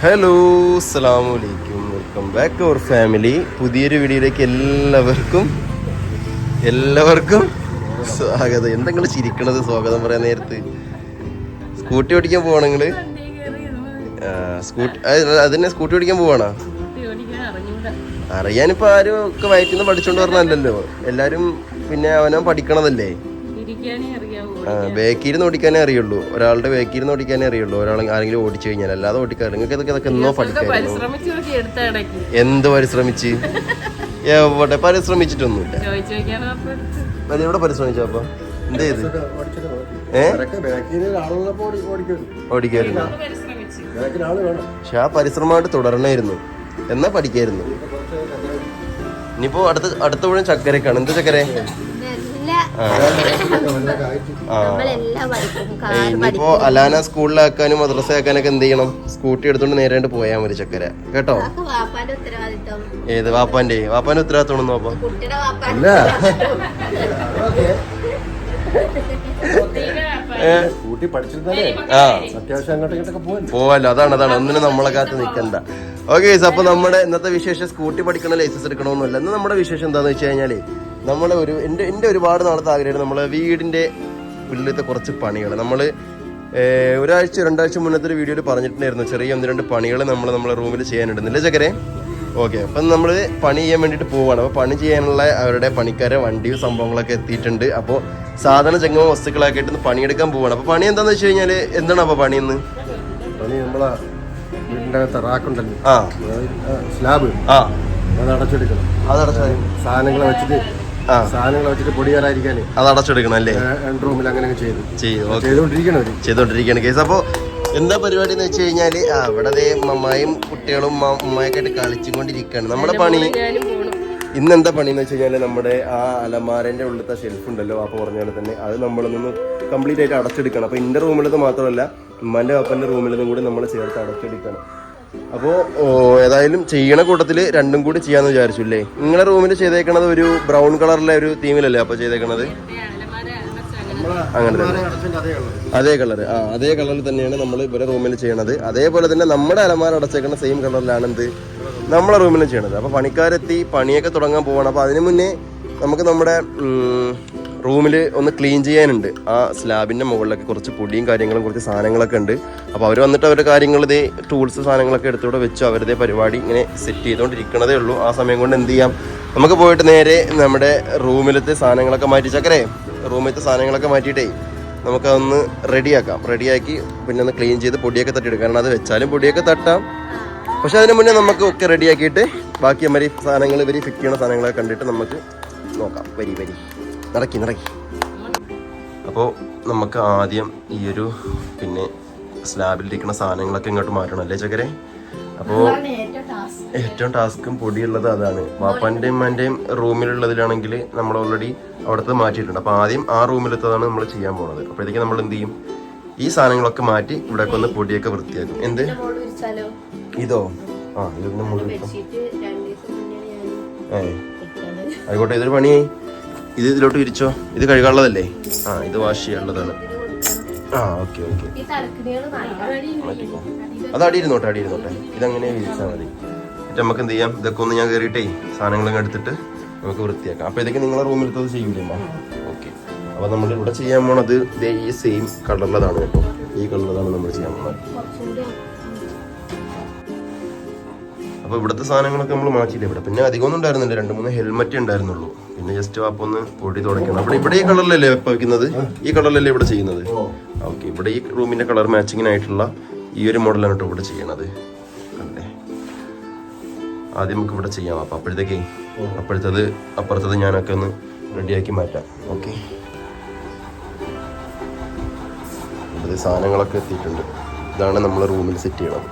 Hello അസ്സാം വലൈക്കും welcome back അവർ family പുതിയൊരു വീഡിയോയിലേക്ക് എല്ലാവർക്കും എല്ലാവർക്കും സ്വാഗതം. എന്തെങ്കിലും ചിരിക്കണത്? സ്വാഗതം പറയാൻ നേരത്ത്. സ്കൂട്ടി ഓടിക്കാൻ പോവാണെങ്കിൽ സ്കൂട്ടി അതിനെ സ്കൂട്ടി ഓടിക്കാൻ പോവാണോ? അറിയാനിപ്പോ ആരും ഒക്കെ വയറ്റിന്ന് പഠിച്ചോണ്ട് വരണല്ലോ എല്ലാരും പിന്നെ അവനവൻ പഠിക്കണതല്ലേ? ബേക്കിരുന്ന് ഓടിക്കാനേ അറിയുള്ളൂ. ഒരാളുടെ ബേക്കിരുന്ന് ഓടിക്കാനേ അറിയുള്ളൂ. ഒരാൾ ആരെങ്കിലും ഓടിച്ചു കഴിഞ്ഞാൽ അല്ലാതെ ഓടിക്കാറ് നിങ്ങൾക്ക് ഇതൊക്കെ ഇതൊക്കെ എന്നോ പഠിക്കായിരുന്നു. എന്ത് പരിശ്രമിച്ച്? എവിടെ പരിശ്രമിച്ചിട്ടൊന്നുമില്ല. അതെവിടെ പരിശ്രമിച്ചു അപ്പൊ? എന്ത് ചെയ്ത്? ഓടിക്കായിരുന്നു. പക്ഷെ ആ പരിശ്രമമായിട്ട് തുടരണമായിരുന്നു എന്നാ പഠിക്കായിരുന്നു? ഇനിയിപ്പോ അടുത്ത അടുത്ത മുഴുവൻ ചക്കരക്കാണ്. എന്ത് ചക്കര? ഇനിയിപ്പോ അലാന സ്കൂളിലാക്കാനും മദ്രസ ആക്കാനൊക്കെ എന്ത് ചെയ്യണം? സ്കൂട്ടി എടുത്തോണ്ട് നേരാണ്ട് പോയാൽ മതി ചക്കര. കേട്ടോ? ഏത് വാപ്പാന്റെ? വാപ്പാന്റെ ഉത്തരവാദിത്തം അപ്പൊ കുട്ടിയുടെ വാപ്പാന്റെ സ്കൂട്ടി പഠിച്ചിരുന്നാലേ ആ. അത്യാവശ്യം അങ്ങോട്ടും ഇങ്ങോട്ടൊക്കെ പോകാൻ പോവാലോ അതാണ് അതാണ്. ഒന്നിനും നമ്മളെ കാത്ത് നിൽക്കണ്ട ഓക്കെ അപ്പൊ നമ്മുടെ ഇന്നത്തെ വിശേഷം സ്കൂട്ടി പഠിക്കണ ലൈസൻസ് എടുക്കണമെന്നല്ല ഇന്ന് നമ്മുടെ വിശേഷം എന്താന്ന് വെച്ച് കഴിഞ്ഞാൽ നമ്മളെ ഒരു എന്റെ എന്റെ ഒരുപാട് നാളത്തെ ആഗ്രഹമാണ് നമ്മളെ വീടിന്റെ ഉള്ളിലത്തെ കുറച്ച് പണികൾ നമ്മൾ ഒരാഴ്ച രണ്ടാഴ്ച മുന്നത്തെ ഒരു വീഡിയോയിൽ പറഞ്ഞിട്ടുണ്ടായിരുന്നു ചെറിയ ഒന്ന് രണ്ട് പണികൾ നമ്മൾ നമ്മളെ റൂമിൽ ചെയ്യാനിടുന്നില്ല ചക്കരെ? ഓക്കെ അപ്പം നമ്മൾ പണി ചെയ്യാൻ വേണ്ടിയിട്ട് പോവുകയാണ് അപ്പോൾ പണി ചെയ്യാനുള്ള അവരുടെ പണിക്കാരെ വണ്ടിയും സംഭവങ്ങളൊക്കെ എത്തിയിട്ടുണ്ട്. അപ്പോൾ സാധാരണ ജംഗമ വസ്തുക്കളൊക്കെ ആയിട്ട് പണിയെടുക്കാൻ പോവാണ്. അപ്പോൾ പണി എന്താണെന്ന് വെച്ച് കഴിഞ്ഞാൽ എന്താണ് അപ്പോൾ പണി ഇന്ന്? പണി നമ്മളെ വീടിന്റെ അകത്ത് റാക്കുണ്ടല്ലോ. ആ. സ്ലാബ്. ആ. അത് അടച്ചെടുക്കണം. അതടച്ച സാധനങ്ങളെ വെച്ചിട്ട് സാധനങ്ങൾ വെച്ചിട്ട് പൊടിയാറായിരിക്കാനേ അത് അടച്ചെടുക്കണം അല്ലേ? റൂമിൽ അങ്ങനെ ചെയ്തു. ചെയ്തു ഓക്കെ. ചെയ്തുകൊണ്ടിരിക്കണം കേസ്. അപ്പോൾ എന്താ പരിപാടി എന്ന് വെച്ച് കഴിഞ്ഞാൽ അവിടെ മമ്മായും കുട്ടികളും ഉമ്മയൊക്കെ ആയിട്ട് കളിച്ചുകൊണ്ടിരിക്കുകയാണ് നമ്മുടെ പണി ഇന്ന് എന്താ പണി. എന്ന് വെച്ച് കഴിഞ്ഞാൽ നമ്മുടെ ആ അലമാരന്റെ ഉള്ളിലത്തെ ഷെൽഫ് ഉണ്ടല്ലോ അപ്പോൾ പറഞ്ഞ പോലെ തന്നെ അത് നമ്മളൊന്ന് കംപ്ലീറ്റ് ആയിട്ട് അടച്ചെടുക്കണം. അപ്പോൾ എന്റെ റൂമിലത് മാത്രമല്ല ഉമ്മാന്റെ അപ്പന്റെ റൂമിലും കൂടി നമ്മൾ ചേർത്ത് അടച്ചെടുക്കണം. അപ്പോൾ ഏതായാലും ചെയ്യണ കൂട്ടത്തിൽ രണ്ടും കൂടി ചെയ്യാന്ന് വിചാരിച്ചു അല്ലേ നിങ്ങളുടെ റൂമിൽ ചെയ്തേക്കണത് ഒരു ബ്രൗൺ കളറിലെ ഒരു തീമിലല്ലേ അപ്പോൾ ചെയ്തേക്കണത്? അങ്ങനെ തന്നെ അതേ കളർ ആ അതേ കളറിൽ തന്നെയാണ് നമ്മൾ ഇവരെ റൂമിൽ ചെയ്യണത്. അതേപോലെ തന്നെ നമ്മുടെ അലമാര അടച്ചേക്കുന്ന സെയിം കളറിലാണ് എന്ത് നമ്മളെ റൂമിൽ ചെയ്യണത്. അപ്പോൾ പണിക്കാരെത്തി പണിയൊക്കെ തുടങ്ങാൻ പോവാണ്. അപ്പോൾ അതിനു മുന്നേ നമുക്ക് നമ്മുടെ റൂമിൽ ഒന്ന് ക്ലീൻ ചെയ്യാനുണ്ട്. ആ സ്ലാബിന്റെ മുകളിലൊക്കെ കുറച്ച് പൊടിയും കാര്യങ്ങളും കുറച്ച് സാധനങ്ങളൊക്കെ ഉണ്ട്. അപ്പോൾ അവർ വന്നിട്ട് അവരുടെ കാര്യങ്ങൾ ഇതേ ടൂൾസ് സാധനങ്ങളൊക്കെ എടുത്തുകൂടെ വെച്ചു. അവരുടെ പരിപാടി ഇങ്ങനെ സെറ്റ് ചെയ്തുകൊണ്ടിരിക്കണതേ ഉള്ളൂ. ആ സമയം കൊണ്ട് എന്ത് ചെയ്യാം? നമുക്ക് പോയിട്ട് നേരെ നമ്മുടെ റൂമിലത്തെ സാധനങ്ങളൊക്കെ മാറ്റി ചക്കരേ റൂമിലത്തെ സാധനങ്ങളൊക്കെ മാറ്റിയിട്ടേ നമുക്കതൊന്ന് റെഡിയാക്കാം. റെഡിയാക്കി പിന്നെ ഒന്ന് ക്ലീൻ ചെയ്ത് പൊടിയൊക്കെ തട്ടിയെടുക്കാം കാരണം അത് വെച്ചാലും പൊടിയൊക്കെ തട്ടാം. പക്ഷെ അതിന് മുന്നേ നമുക്ക് ഒക്കെ റെഡിയാക്കിയിട്ട് ബാക്കി അമ്മരി സാധനങ്ങൾ ഇവർ ഫിറ്റ് ചെയ്യണ സാധനങ്ങളൊക്കെ കണ്ടിട്ട് നമുക്ക് നോക്കാം. വരി വരി. നടക്കി നിറക്കി അപ്പോൾ നമുക്ക് ആദ്യം ഈ ഒരു പിന്നെ സ്ലാബിലിരിക്കുന്ന സാധനങ്ങളൊക്കെ ഇങ്ങോട്ട് മാറ്റണം അല്ലേ ചക്കരെ അപ്പോൾ ഏറ്റവും ടാസ്കും പൊടിയുള്ളത് അതാണ്. വാപ്പാന്റെയും ഉമ്മാന്റെയും റൂമിലുള്ളതിലാണെങ്കിൽ നമ്മൾ ഓൾറെഡി അവിടുത്തെ മാറ്റിയിട്ടുണ്ട്. അപ്പോൾ ആദ്യം ആ റൂമിലെത്തതാണ് നമ്മൾ ചെയ്യാൻ പോകുന്നത് അപ്പോഴത്തേക്ക് നമ്മൾ എന്ത് ചെയ്യും? ഈ സാധനങ്ങളൊക്കെ മാറ്റി ഇവിടെയൊക്കെ ഒന്ന് പൊടിയൊക്കെ വൃത്തിയാക്കും. എന്ത്? ഇതോ? ആ ഇതിന് മുഴുവൻ ബെഡ്ഷീറ്റ് രണ്ട് ദിവസം മുന്നേ ഞാൻ ഏ. ഇട്ടത് ആയിക്കോട്ടെ ഇതൊരു പണിയായി. ഇത് ഇതിലോട്ട് വിരിച്ചോ? ഇത് കഴുകാനുള്ളതല്ലേ? ആ ഇത് വാഷ് ചെയ്യാനുള്ളതാണ്. ആ ഓക്കെ ഓക്കെ അത് അടി ഇരുന്നോട്ടെ അടി ഇരുന്നോട്ടെ. ഇതങ്ങനെ വിരിച്ചാൽ മതി. എന്നിട്ട് നമുക്ക് എന്ത് ചെയ്യാം? ഇതൊക്കെ ഒന്ന് ഞാൻ കയറിയിട്ടേ സാധനങ്ങളൊക്കെ എടുത്തിട്ട് നമുക്ക് വൃത്തിയാക്കാം. അപ്പോൾ ഇതൊക്കെ നിങ്ങളെ അത് ചെയ്യൂലേ ഓക്കെ അപ്പോൾ നമ്മൾ ഇവിടെ ചെയ്യാൻ പോണത് ഈ സെയിം കളറിലതാണ് കേട്ടോ. ഈ കളറിലതാണ് നമ്മൾ ചെയ്യാൻ പോകുന്നത് അപ്പോൾ ഇവിടുത്തെ സാധനങ്ങളൊക്കെ നമ്മൾ മാറ്റിയില്ല? ഇവിടെ പിന്നെ അധികമൊന്നും ഉണ്ടായിരുന്നില്ല. രണ്ട് മൂന്ന് ഹെൽമെറ്റ് ഉണ്ടായിരുന്നുള്ളൂ. പിന്നെ ജസ്റ്റ് വാപ്പ ഒന്ന് പൊടി തുടയ്ക്കണം അവിടെ ഇവിടെ ഈ കളറിലല്ലേ വെപ്പിക്കുന്നത് ഈ കളറിലല്ലേ ഇവിടെ ചെയ്യുന്നത്? ഓക്കെ ഇവിടെ ഈ റൂമിന്റെ കളർ മാച്ചിങ്ങിനായിട്ടുള്ള ഈ ഒരു മോഡലാണ് കേട്ടോ ഇവിടെ ചെയ്യണത്. അല്ലേ ആദ്യം നമുക്ക് ഇവിടെ ചെയ്യാം. അപ്പം അപ്പോഴത്തേക്കേ അപ്പോഴത്തത് അപ്പുറത്തത് ഞാനൊക്കെ ഒന്ന് റെഡിയാക്കി മാറ്റാം. ഓക്കെ സാധനങ്ങളൊക്കെ എത്തിയിട്ടുണ്ട്. ഇതാണ് നമ്മൾ റൂമിൽ സെറ്റ് ചെയ്യണത്.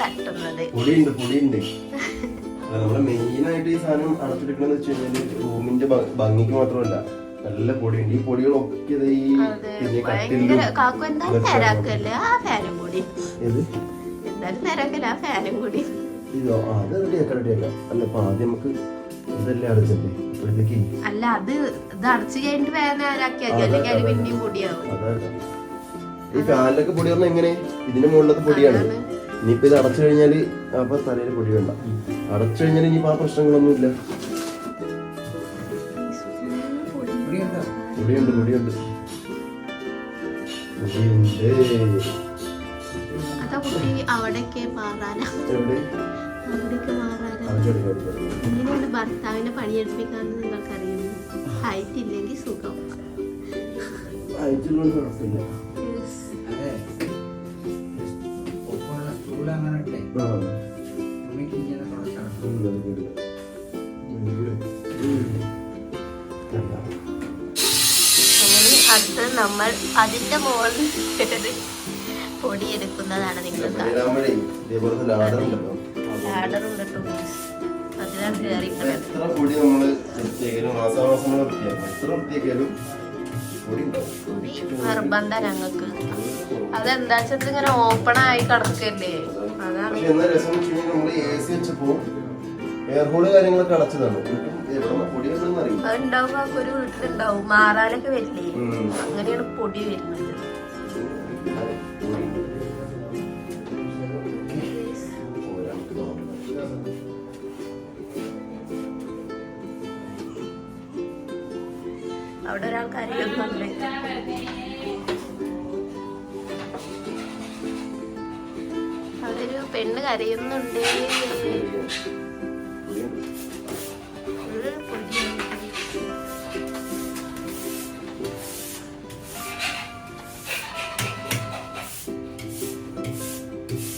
തട്ടുന്നത്. നമ്മുടെ മെയിൻ ആയിട്ട് ഈ സാധനം അടച്ചെടുക്കണമെന്ന് വെച്ച് കഴിഞ്ഞാൽ റൂമിന്റെ ഭംഗിക്ക് മാത്രമല്ല നല്ല പൊടിയുണ്ട്. ഈ പൊടികളൊക്കെ ഈ കാക്കു എന്തായാലും നേരാക്കല്ലേ ആ ഫാനും കൂടി ഏത്? എന്തായാലും നേരാക്കല്ലേ ആ ഫാനും കൂടി ഇതോ? അത് റെഡിയാക്കാം റെഡിയാക്കാം. അല്ല അപ്പൊ ആദ്യം നമുക്ക് ഇതല്ലേ അടച്ചല്ലേ അപ്പോഴത്തേക്ക് അല്ല അത് ഇത് അടച്ചു കഴിഞ്ഞിട്ട് അല്ലെങ്കിൽ അതിൽ പിന്നെയും പൊടിയാവും. ഈ കാലിലൊക്കെ പൊടി പറഞ്ഞാൽ എങ്ങനെ? ഇതിന് മുകളിലത്തെ പൊടിയാണ്. ഇനിയിപ്പോ ഇത് അടച്ചു കഴിഞ്ഞാൽ അപ്പൊ തലയിൽ പൊടി വേണ്ട. അടച്ചു കഴിഞ്ഞാൽ ഇനിയിപ്പോ ആ പ്രശ്നങ്ങളൊന്നും ഇല്ല പൊടിയുണ്ട്. പൊടിയുണ്ട്. ഇങ്ങനെയാണ് ഭർത്താവിനെ പണിയെടുപ്പിക്കാന്ന് നിങ്ങൾക്കറിയുന്നു ഹൈറ്റ് ഇല്ലെങ്കിൽ സുഖം കുഴപ്പമില്ല. അത്? നമ്മൾ അതിന്റെ മുകളിൽ കയറി പൊടിയെടുക്കുന്നതാണ് നിങ്ങൾ ലാഡർ ഉണ്ട് കേട്ടോ അതിലാണ് കയറിക്കുന്നത് പൊടി പൊടി പൊടി നിർബന്ധ ഞങ്ങൾക്ക്. അതെന്താ വെച്ചാൽ ഇങ്ങനെ ഓപ്പൺ ആയി കിടക്കല്ലേ? പക്ഷെ എന്ന രസം വെച്ച് കഴിഞ്ഞാൽ നമ്മൾ എ സി വെച്ചപ്പോ എയർ ഹോൾ കാര്യങ്ങളൊക്കെ അടച്ചതാണ്. എവിടെ പൊടി ഉണ്ടെന്ന് അറിയില്ല. ഉണ്ടാവുമ്പോ ഒക്കെ ഒരു വീട്ടിലുണ്ടാവും. മാറാനൊക്കെ വരില്ലേ. അങ്ങനെയാണ് പൊടി വരുന്നത്. അവിടെ ഒരാൾ പെണ്ണ് കരയുന്നുണ്ട്.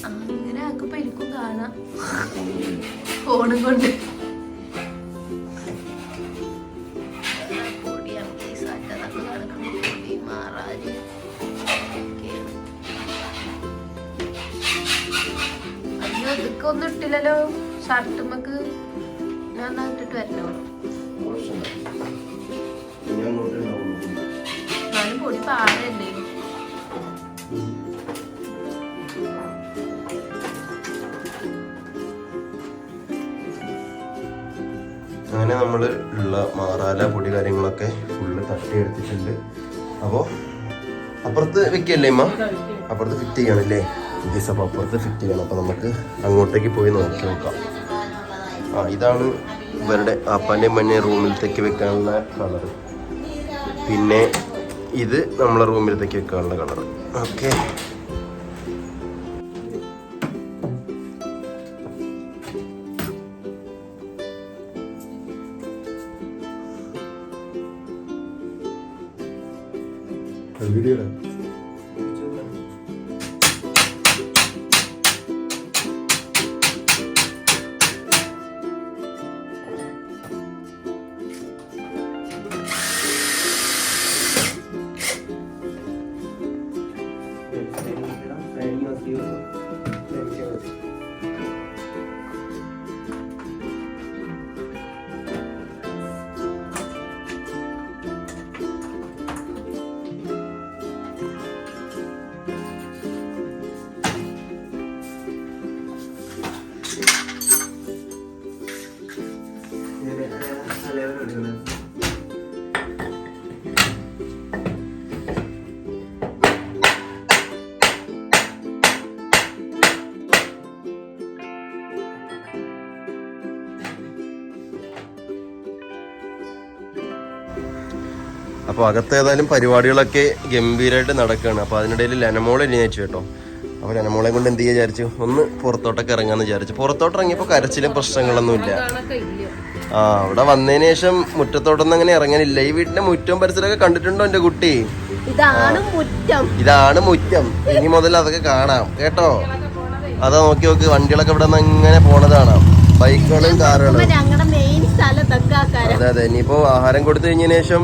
അങ്ങനെ ആക്കുമ്പോ എനിക്കും കാണാം ഫോണും കൊണ്ട് ഷർട്ടുമ്മക്ക് ഞാൻ ഇട്ടിട്ട് വരണോ എന്നാലും പൊടി പാടല്ലേ? അങ്ങനെ നമ്മൾ ഉള്ള മാറാല പൊടി കാര്യങ്ങളൊക്കെ ഫുള്ള് തട്ടി എടുത്തിട്ടുണ്ട്. അപ്പോൾ അപ്പുറത്ത് വെക്കല്ലേ അമ്മ അപ്പുറത്ത് ഫിറ്റ് ചെയ്യണല്ലേ? ഗീസ് അപ്പോൾ ഫിറ്റ് ചെയ്യണം അപ്പോൾ നമുക്ക് അങ്ങോട്ടേക്ക് പോയി നോക്കി നോക്കാം. ആ ഇതാണ് ഇവരുടെ അപ്പാന്റെ മഞ്ഞ റൂമിലത്തേക്ക് വെക്കാനുള്ള കളർ പിന്നെ ഇത് നമ്മളെ റൂമിലത്തേക്ക് വെക്കാനുള്ള കളർ ഓക്കെ. അപ്പോൾ അകത്ത് ഏതായാലും പരിപാടികളൊക്കെ ഗംഭീരമായിട്ട് നടക്കുകയാണ് അപ്പോൾ അതിനിടയിൽ ലെനമോളെ എഴുന്നേച്ചു കേട്ടോ. അപ്പോൾ ലനമോളെ കൊണ്ട് എന്ത് ചെയ്യാൻ വിചാരിച്ചു? ഒന്ന് പുറത്തോട്ടൊക്കെ ഇറങ്ങാമെന്ന് വിചാരിച്ചു. പുറത്തോട്ട് ഇറങ്ങിയപ്പോൾ കരച്ചിലും പ്രശ്നങ്ങളൊന്നുമില്ല ആ അവിടെ വന്നതിന് ശേഷം മുറ്റത്തോട്ടൊന്നും അങ്ങനെ ഇറങ്ങാനില്ല. ഈ വീടിന്റെ മുറ്റം പരിസരമൊക്കെ കണ്ടിട്ടുണ്ടോ എന്റെ കുട്ടി? ഇതാണ് മുറ്റം. ഇനി മുതൽ അതൊക്കെ കാണാം. കേട്ടോ? അതാ നോക്കി നോക്കി വണ്ടികളൊക്കെ ഇവിടെ നിന്ന് അങ്ങനെ പോണത് കാണാം. ബൈക്കുകളും കാറുകളും. അതെ അതെ. ഇനിയിപ്പോ ആഹാരം കൊടുത്തു കഴിഞ്ഞതിന് ശേഷം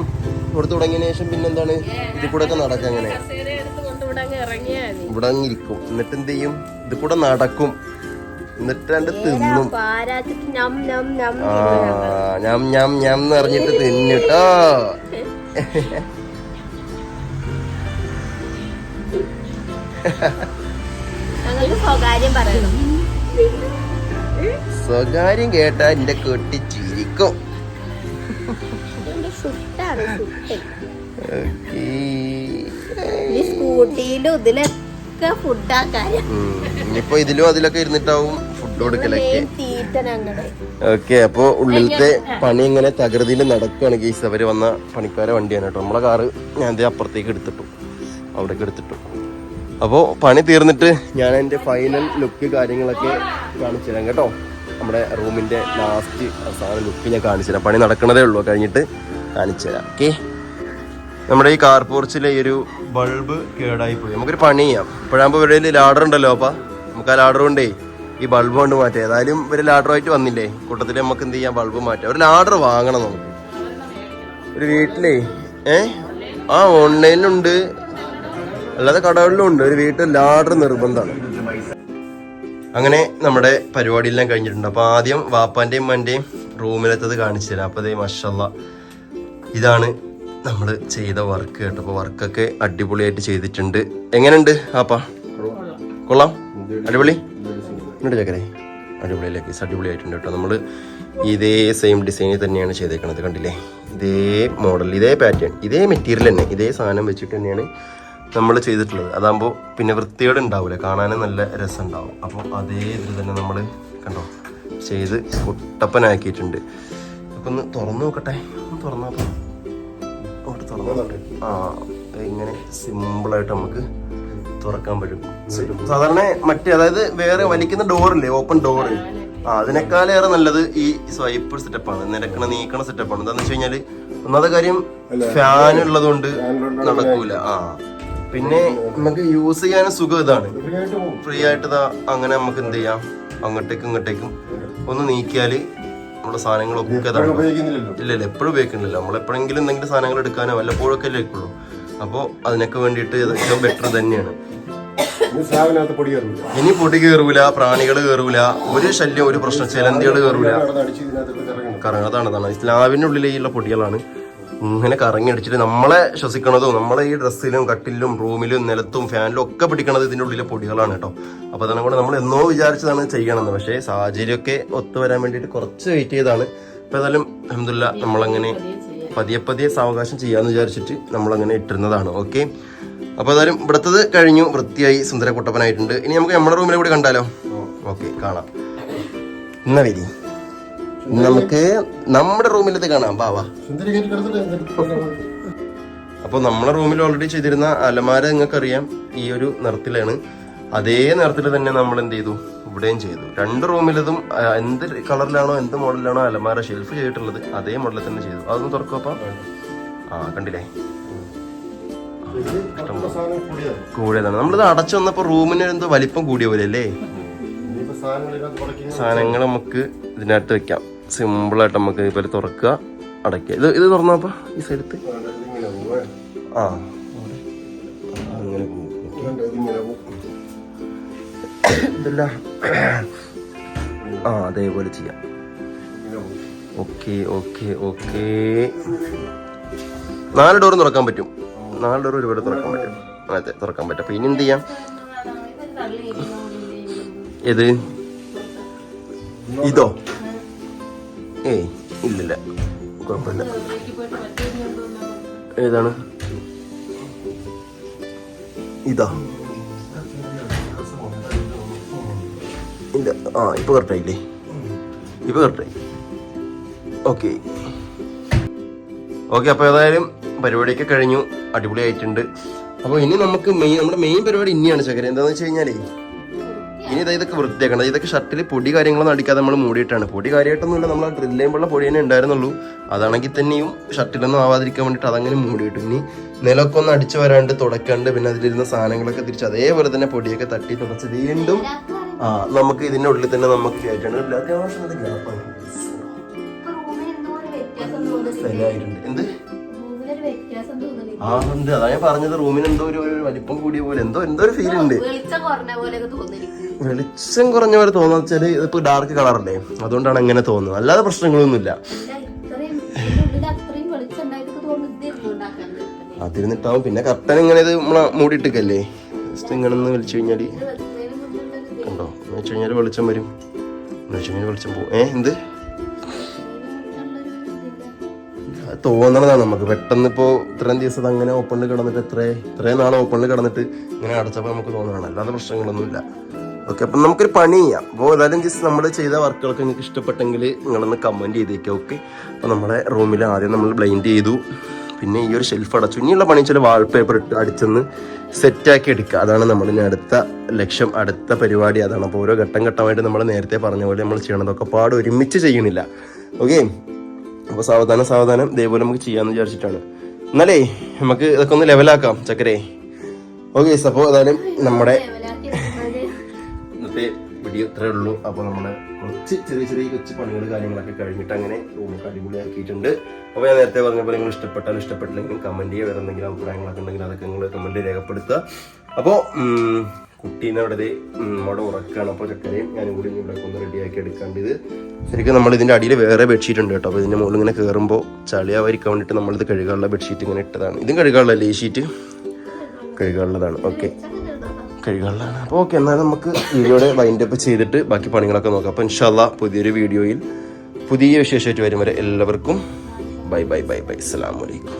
കൊടുത്തു തുടങ്ങിയതിന് ശേഷം പിന്നെന്താണ് ഇതിൽ കൂടെ ഒക്കെ നടക്കാം അങ്ങനെ. ഇവിടെ അങ്ങ് ഇരിക്കും. എന്നിട്ട് എന്ത് ചെയ്യും? ഇത് കൂടെ നടക്കും. എന്നിട്ട് രണ്ട് തിന്നും. ആ ഞാം ഞാം ഞാം എന്ന് പറഞ്ഞിട്ട് തിന്നിട്ടോ സ്വകാര്യം കേട്ടാ എന്റെ കെട്ടി ചിരിക്കും. ഈ സ്കൂട്ടിയിലും ഇതിലൊക്കെ. ഇനിയിപ്പോ ഇതിലും അതിലൊക്കെ ഇരുന്നിട്ടാവും ഫുഡ് കൊടുക്കലൊക്കെ. ഓക്കെ അപ്പൊ ഉള്ളിലത്തെ പണി ഇങ്ങനെ തകൃതിയിൽ നടക്കുകയാണ് ഗീസ്. അവർ വന്ന പണിക്കാരെ വണ്ടിയാണ് കേട്ടോ. നമ്മളെ കാറ് ഞാൻ ദേ അപ്പുറത്തേക്ക് എടുത്തിട്ടു. അവിടേക്ക് എടുത്തിട്ടു. അപ്പോ പണി തീർന്നിട്ട് ഞാൻ എന്റെ ഫൈനൽ ലുക്ക് കാര്യങ്ങളൊക്കെ കാണിച്ചു തരാം കേട്ടോ. നമ്മുടെ റൂമിന്റെ ലാസ്റ്റ് അവസാന ലുക്ക് ഞാൻ കാണിച്ചു തരാം. പണി നടക്കണതേ ഉള്ളൂ. കഴിഞ്ഞിട്ട് കാണിച്ചു തരാം ഓക്കെ? നമ്മുടെ ഈ കാർ പോർച്ചിലെ ഈ ഒരു ബൾബ് കേടായി പോയി നമുക്കൊരു പണി ചെയ്യാം. ഇപ്പോഴാകുമ്പോൾ ഇവരുടെ ലാഡർ ഉണ്ടല്ലോ അപ്പാ. നമുക്ക് ആ ലാഡർ കൊണ്ടേ ഈ ബൾബ് കൊണ്ട് മാറ്റാം. ഏതായാലും ഒരു ലാഡറുമായിട്ട് വന്നില്ലേ? കൂട്ടത്തിൽ നമുക്ക് എന്ത് ചെയ്യാം? ബൾബ് മാറ്റാം. ഒരു ലാഡർ വാങ്ങണം നമുക്ക്. ഒരു വീട്ടിലേ ഏ? ആ ഓൺലൈനിലുണ്ട്. അല്ലാതെ കടകളിലും ഉണ്ട് ഒരു വീട്ടിൽ ലാഡർ നിർബന്ധമാണ്. അങ്ങനെ നമ്മുടെ പരിപാടിയെല്ലാം കഴിഞ്ഞിട്ടുണ്ട്. അപ്പോൾ ആദ്യം വാപ്പാന്റെയും മന്റെയും റൂമിലെത്തത് കാണിച്ചു തരാം അപ്പോൾ അതേ മഷല്ല ഇതാണ് നമ്മൾ ചെയ്ത വർക്ക് കേട്ടോ. അപ്പോൾ വർക്കൊക്കെ അടിപൊളിയായിട്ട് ചെയ്തിട്ടുണ്ട്. എങ്ങനെയുണ്ട് ആപ്പാ? കൊള്ളാം. അടിപൊളി? എന്നിട്ട് ചേക്കരെ അടിപൊളിയിലേക്ക് അടിപൊളിയായിട്ടുണ്ട് കേട്ടോ. നമ്മൾ ഇതേ സെയിം ഡിസൈനിൽ തന്നെയാണ് ചെയ്തേക്കണത് കണ്ടില്ലേ? ഇതേ മോഡൽ ഇതേ പാറ്റേൺ ഇതേ മെറ്റീരിയൽ തന്നെ. ഇതേ സാധനം വെച്ചിട്ട് തന്നെയാണ് നമ്മൾ ചെയ്തിട്ടുള്ളത്. അതാകുമ്പോൾ പിന്നെ വൃത്തിയോടെ ഉണ്ടാവില്ല കാണാനും നല്ല രസം ഉണ്ടാവും അപ്പോൾ അതേ ഇതിൽ തന്നെ നമ്മൾ കണ്ടോ ചെയ്ത് കുട്ടപ്പനാക്കിയിട്ടുണ്ട് അപ്പോൾ ഒന്ന് തുറന്നു നോക്കട്ടെ. തുറന്നപ്പോൾ അങ്ങോട്ട് തുറന്നു. ആ ഇങ്ങനെ സിമ്പിളായിട്ട് നമുക്ക് തുറക്കാൻ പറ്റും. സാധാരണ മറ്റേ അതായത് വേറെ വലിക്കുന്ന ഡോറില്ലേ ഓപ്പൺ ഡോറ് ആ അതിനേക്കാളേറെ നല്ലത് ഈ സ്വൈപ്പ് സെറ്റപ്പാണ് നിരക്കണ നീക്കണ സെറ്റപ്പാണ് എന്താന്ന് വെച്ച് കഴിഞ്ഞാൽ ഒന്നാമത്തെ കാര്യം ഫാൻ ഉള്ളത് കൊണ്ട് നടക്കൂല. ആ പിന്നെ നമുക്ക് യൂസ് ചെയ്യാൻ സുഖം ഇതാണ്. ഫ്രീ ആയിട്ട് ഇതാ അങ്ങനെ നമുക്ക് എന്ത് ചെയ്യാം? അങ്ങോട്ടേക്കും ഇങ്ങോട്ടേക്കും ഒന്ന് നീക്കിയാൽ നമ്മുടെ സാധനങ്ങളൊക്കെ ഇല്ല ഇല്ല എപ്പോഴും ഉപയോഗിക്കുന്നില്ല. നമ്മൾ എപ്പോഴെങ്കിലും എന്തെങ്കിലും സാധനങ്ങൾ എടുക്കാനോ വല്ലപ്പോഴൊക്കെ അല്ലേ ഉള്ളൂ അപ്പോൾ അതിനൊക്കെ വേണ്ടിയിട്ട് ഇത് ഏറ്റവും ബെറ്റർ തന്നെയാണ്. ഇനി പൊടി കയറൂല. പ്രാണികൾ കയറൂല ഒരു ശല്യം ഒരു പ്രശ്നം ചിലന്തികൾ കയറൂല. കറങ്ങാതാണ് അതാണ് അതാണ് പൊടികളാണ് ഇങ്ങനെ കറങ്ങി അടിച്ചിട്ട് നമ്മളെ ശ്വസിക്കണതും നമ്മളെ ഈ ഡ്രസ്സിലും കട്ടിലും റൂമിലും നിലത്തും ഫാനിലും ഒക്കെ പിടിക്കണത് ഇതിന്റെ ഉള്ളിലെ പൊടികളാണ് കേട്ടോ. അപ്പൊ അതാണ് കൂടെ നമ്മൾ എന്നോ വിചാരിച്ചതാണ് ചെയ്യണമെന്ന് പക്ഷേ സാഹചര്യമൊക്കെ ഒത്തു വരാൻ വേണ്ടിയിട്ട് കുറച്ച് വെയിറ്റ് ചെയ്താണ് ഇപ്പൊ ഏതായാലും അഹമ്മദില്ല നമ്മളങ്ങനെ പതിയെ പതിയെ സാവകാശം ചെയ്യാന്ന് വിചാരിച്ചിട്ട് നമ്മളങ്ങനെ ഇട്ടിരുന്നതാണ്. ഓക്കെ അപ്പോൾ ഏതായാലും ഇവിടുത്തത് കഴിഞ്ഞു. വൃത്തിയായി സുന്ദര കുട്ടപ്പനായിട്ടുണ്ട് ഇനി നമുക്ക് നമ്മുടെ റൂമിലെ കൂടി കണ്ടാലോ? ഓക്കെ കാണാം. എന്നാ വരി നമുക്ക് നമ്മുടെ റൂമിലത് കാണാം. ബാവാ അപ്പൊ അപ്പോൾ നമ്മുടെ റൂമിൽ ഓൾറെഡി ചെയ്തിരുന്ന അലമാര നിങ്ങൾക്ക് അറിയാം ഈ ഒരു നിറത്തിലാണ്. അതേ നിറത്തിൽ തന്നെ നമ്മൾ എന്ത് ചെയ്തു? ഇവിടെയും ചെയ്തു. രണ്ട് റൂമിലതും എന്ത് കളറിലാണോ എന്ത് മോഡലിലാണോ അലമാര ഷെൽഫ് ചെയ്തിട്ടുള്ളത് അതേ മോഡലിൽ തന്നെ ചെയ്തു. അതൊന്ന് തുറക്കപ്പ ആ കണ്ടില്ലേ? കൂടിയതാണ്. നമ്മളിത് അടച്ചു വന്നപ്പോ റൂമിന് എന്തോ വലിപ്പം കൂടിയ പോലെ അല്ലേ സാധനങ്ങൾ നമുക്ക് ഇതിനകത്ത് വെക്കാം. സിമ്പിളായിട്ട് നമുക്ക് ഇതുപോലെ തുറക്കുക അടയ്ക്കുക. ഇത് ഇത് തുറന്നപ്പോ ഈ സൈഡത്ത് ആ. അങ്ങനെ. ഇതല്ല. ആ അതേപോലെ ചെയ്യാം. Okay okay okay. നാല് ഡോർ തുറക്കാൻ പറ്റും. നാല് ഡോർ ഒരുപാട് തുറക്കാൻ പറ്റും. അതെ തുറക്കാൻ പറ്റും. പിന്നെ ഇനി എന്ത് ചെയ്യാം? ഇത് ഇതോ? ഏയ് ഇല്ലില്ല. കുഴപ്പമില്ല. ഏതാണ്? ഇതാ. ഇല്ല ആ ഇപ്പൊ കറക്റ്റായില്ലേ ഇപ്പൊ കറക്റ്റായി ഓക്കെ ഓക്കെ അപ്പോൾ ഏതായാലും പരിപാടിയൊക്കെ കഴിഞ്ഞു. അടിപൊളിയായിട്ടുണ്ട്. അപ്പോൾ ഇനി നമുക്ക് മെയിൻ നമ്മുടെ മെയിൻ പരിപാടി ഇനിയാണ് ചക്കര എന്താണെന്ന് വെച്ച് കഴിഞ്ഞാലേ ഇനി ഇതാ ഇതൊക്കെ വൃത്തിയാക്കണം. ഇതൊക്കെ ഷർട്ടിൽ പൊടി കാര്യങ്ങളൊന്നും അടിക്കാതെ നമ്മൾ മൂടിയിട്ടാണ്. പൊടി കാര്യമായിട്ടൊന്നുമില്ല നമ്മൾ ഡ്രിൽ ചെയ്യുമ്പോഴുള്ള പൊടി തന്നെ ഉണ്ടായിരുന്നുള്ളൂ. അതാണെങ്കിൽ തന്നെയും ഷർട്ടിലൊന്നും ആവാതിരിക്കാൻ വേണ്ടിയിട്ട് അതങ്ങനെ മൂടിയിട്ടു. ഇനി നിലമൊക്കെ ഒന്ന് അടിച്ചു വരാണ്ട് തുടക്കാണ്ട് പിന്നെ അതിലിരുന്ന സാധനങ്ങളൊക്കെ തിരിച്ച് അതേപോലെ തന്നെ പൊടിയൊക്കെ തട്ടി തുടച്ച് വീണ്ടും ആ നമുക്ക് ഇതിന്റെ ഉള്ളിൽ തന്നെ നമുക്ക് ഗ്യാപ്പാണ് എന്തോ? ആ ഉണ്ട്. അതാ ഞാൻ പറഞ്ഞത്. റൂമിന് എന്തോ ഒരു വലിപ്പം കൂടിയ പോലെ. എന്തോ എന്തോ ഒരു ഫീൽ ഉണ്ട്. വെളിച്ചം കുറഞ്ഞ പോലെ തോന്നുന്ന വെച്ചാൽ ഇതിപ്പോ ഡാർക്ക് കളറല്ലേ അതുകൊണ്ടാണ് അങ്ങനെ തോന്നുന്നത്. അല്ലാതെ പ്രശ്നങ്ങളൊന്നുമില്ല. അതിരുന്നിട്ടാവും. പിന്നെ കർട്ടൻ ഇങ്ങനെ ഇത് നമ്മളെ മൂടിയിട്ടേക്കല്ലേ ജസ്റ്റ് ഇങ്ങനെ ഒന്ന് വിളിച്ചു കഴിഞ്ഞാൽ. കണ്ടോ എന്ന് വെച്ച് കഴിഞ്ഞാൽ വെളിച്ചം വരും. എന്ന് വെച്ച് കഴിഞ്ഞാൽ വെളിച്ചം പോകും. ഏ എന്ത്? തോന്നണതാണ് നമുക്ക്. പെട്ടെന്ന് ഇപ്പോൾ ഇത്രയും ദിവസം അങ്ങനെ ഓപ്പണിൽ കിടന്നിട്ട് എത്ര ഇത്രയും നാളെ ഓപ്പണിൽ കിടന്നിട്ട് ഇങ്ങനെ അടച്ചപ്പോൾ നമുക്ക് തോന്നണം അല്ലാതെ പ്രശ്നങ്ങളൊന്നുമില്ല. ഓക്കെ അപ്പം നമുക്കൊരു പണി ചെയ്യാം. അപ്പോൾ ഏതായാലും ജസ്റ്റ് നമ്മൾ ചെയ്ത വർക്കുകളൊക്കെ നിങ്ങൾക്ക് ഇഷ്ടപ്പെട്ടെങ്കിൽ നിങ്ങളൊന്ന് കമന്റ് ചെയ്തേക്കാം ഓക്കെ അപ്പോൾ നമ്മുടെ റൂമിൽ ആദ്യം നമ്മൾ ബ്ലൈൻഡ് ചെയ്തു. പിന്നെ ഈ ഒരു ഷെൽഫ് അടച്ചു. ഇനിയുള്ള പണി വെച്ചാൽ വാൾപേപ്പർ ഇട്ട് അടിച്ചെന്ന് സെറ്റാക്കി എടുക്കുക. അതാണ് നമ്മളിനി അടുത്ത ലക്ഷ്യം അടുത്ത പരിപാടി. അതാണ് അപ്പോൾ ഓരോ ഘട്ടം ഘട്ടമായിട്ട് നമ്മൾ നേരത്തെ പറഞ്ഞ പോലെ നമ്മൾ ചെയ്യണതൊക്കെ പാട് ഒരുമിച്ച് ചെയ്യണില്ല. ഓക്കെ അപ്പോൾ സാവധാനം സാവധാനം. ഇതേപോലെ നമുക്ക് ചെയ്യാമെന്ന് വിചാരിച്ചിട്ടാണ്. എന്നാലേ നമുക്ക് ഇതൊക്കെ ഒന്ന് ലെവലാക്കാം ചക്കരേ. ഓക്കെ അപ്പോൾ ഏതായാലും നമ്മുടെ വീഡിയോ ഇത്രേ ഉള്ളൂ. അപ്പോൾ നമ്മൾ കുറച്ച് ചെറിയ ചെറിയ കൊച്ചു പണികൾ കാര്യങ്ങളൊക്കെ കഴിഞ്ഞിട്ട് അങ്ങനെ റൂമൊക്കെ അടിപൊളിയാക്കിയിട്ടുണ്ട്. അപ്പോൾ ഞാൻ നേരത്തെ പറഞ്ഞ പോലെ നിങ്ങൾ ഇഷ്ടപ്പെട്ടാലും ഇഷ്ടപ്പെട്ടില്ലെങ്കിലും കമന്റ് ചെയ്യുക. വേറെ എന്തെങ്കിലും അഭിപ്രായങ്ങളൊക്കെ ഉണ്ടെങ്കിൽ അതൊക്കെ നിങ്ങൾ കമന്റ് രേഖപ്പെടുത്തുക. അപ്പോൾ കുട്ടീനെ അവിടെ ദേ, ഉം, അവിടെ ഉറക്കുകയാണ് അപ്പോൾ ചക്കരയും ഞാനും കൂടി ഇവിടെ ഒന്ന് റെഡിയാക്കി എടുക്കാണ്ട് ഇത് ശരിക്കും നമ്മൾ ഇതിന്റെ അടിയിൽ വേറെ ബെഡ്ഷീറ്റ് ഉണ്ട് കേട്ടോ. അപ്പോൾ ഇതിന്റെ മുകളിൽ ഇങ്ങനെ കയറുമ്പോൾ ചളിയാവാതിരിക്കാൻ വേണ്ടിയിട്ട് നമ്മളിത് കഴുകാനുള്ള ബെഡ്ഷീറ്റ് ഇങ്ങനെ ഇട്ടതാണ്. ഇതും കഴുകാനുള്ളതല്ലേ ഈ ഷീറ്റ് കഴുകാനുള്ളതാണ്. ഓക്കെ കഴുകാനുള്ളതാണ് അപ്പോൾ ഓക്കെ എന്നാൽ നമുക്ക് വീഡിയോയുടെ വൈൻഡ് അപ്പ് ചെയ്തിട്ട് ബാക്കി പണികളൊക്കെ നോക്കാം. അപ്പോൾ ഇൻഷാല്ല പുതിയൊരു വീഡിയോയിൽ പുതിയ വിശേഷമായിട്ട് വരും വരെ എല്ലാവർക്കും ബൈ ബൈ ബൈ ബൈ. അസ്സാം അലൈക്കും.